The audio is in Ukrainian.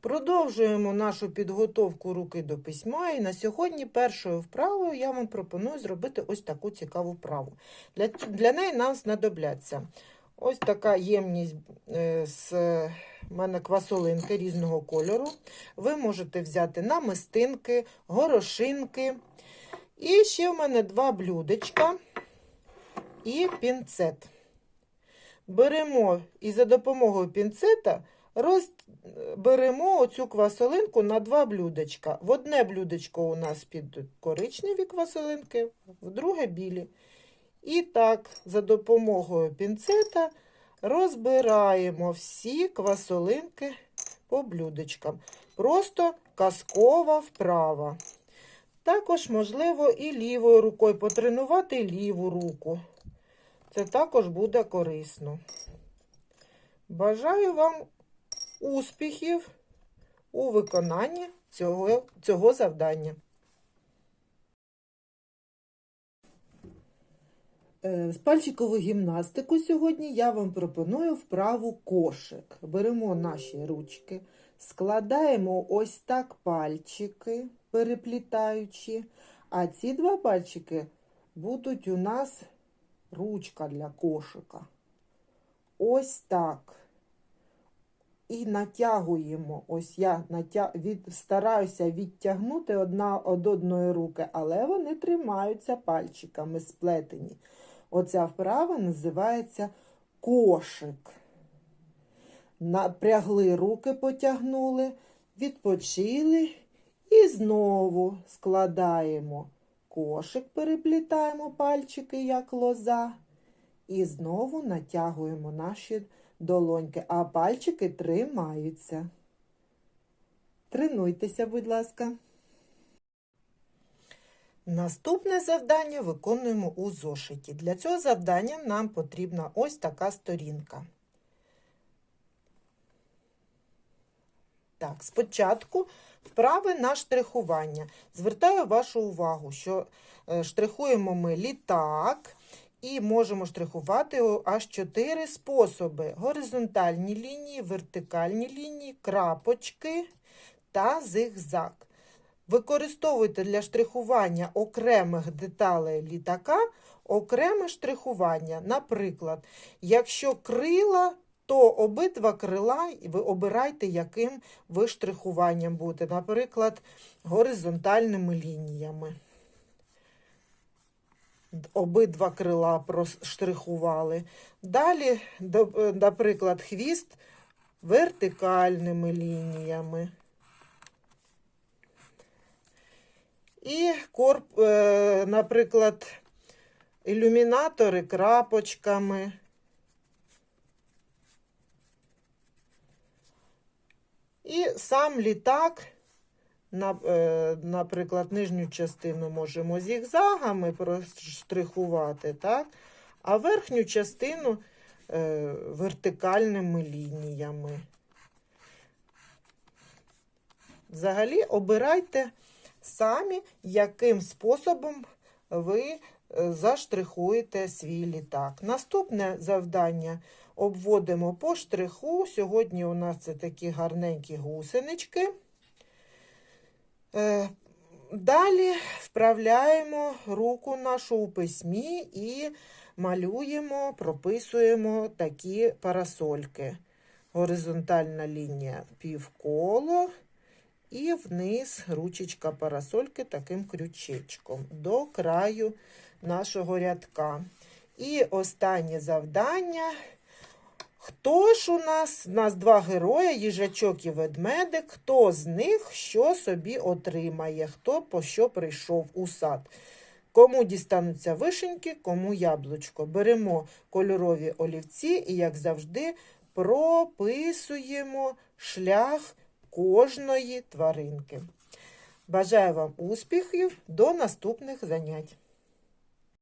Продовжуємо нашу підготовку руки до письма. І на сьогодні першою вправою я вам пропоную зробити ось таку цікаву вправу. Для, для неї нам знадобляться ось така ємність е, з е, мене квасолинки різного кольору. Ви можете взяти намистинки, горошинки. І ще в мене два блюдечка і пінцет. Беремо і за допомогою пінцета роз... беремо оцю квасолинку на два блюдечка. В одне блюдечко у нас підуть коричневі квасолинки, в друге білі. І так, за допомогою пінцета розбираємо всі квасолинки по блюдечкам. Просто казкова вправа. Також можливо і лівою рукою потренувати ліву руку. Це також буде корисно. Бажаю вам успіхів у виконанні цього, цього завдання. Е, пальчикову гімнастику сьогодні я вам пропоную вправу кошик. Беремо наші ручки, складаємо ось так пальчики, переплітаючи, а ці два пальчики будуть у нас ручка для кошика. Ось так. І натягуємо. Ось я натя... від... стараюся відтягнути одна од одної руки, але вони тримаються пальчиками сплетені. Оця вправа називається кошик. Напрягли руки, потягнули, відпочили і знову складаємо кошик, переплітаємо пальчики, як лоза. І знову натягуємо наші долоньки, а пальчики тримаються. Тренуйтеся, будь ласка. Наступне завдання виконуємо у зошиті. Для цього завдання нам потрібна ось така сторінка. Так, спочатку вправи на штрихування. Звертаю вашу увагу, що е, штрихуємо ми літак і можемо штрихувати аж чотири способи: горизонтальні лінії, вертикальні лінії, крапочки та зигзаг. Використовуйте для штрихування окремих деталей літака окреме штрихування. Наприклад, якщо крила, то обидва крила ви обирайте, яким ви штрихуванням будете. Наприклад, горизонтальними лініями. Обидва крила проштрихували. Далі, наприклад, хвіст вертикальними лініями. І, корп, е, наприклад, ілюмінатори крапочками. І сам літак, наприклад, нижню частину можемо зігзагами проштрихувати, так? а верхню частину е, вертикальними лініями. Взагалі обирайте самі, яким способом ви е, заштрихуєте свій літак. Наступне завдання обводимо по штриху. Сьогодні у нас це такі гарненькі гусенички. Е, Далі вправляємо руку нашу у письмі і малюємо, прописуємо такі парасольки. Горизонтальна лінія півколо. І вниз ручечка парасольки таким крючечком до краю нашого рядка. І останнє завдання. Хто ж у нас? У нас два герої, їжачок і ведмедик. Хто з них що собі отримає? Хто по що прийшов у сад? Кому дістануться вишеньки, кому яблучко. Беремо кольорові олівці і, як завжди, прописуємо шлях кожної тваринки. Бажаю вам успіхів до наступних занять.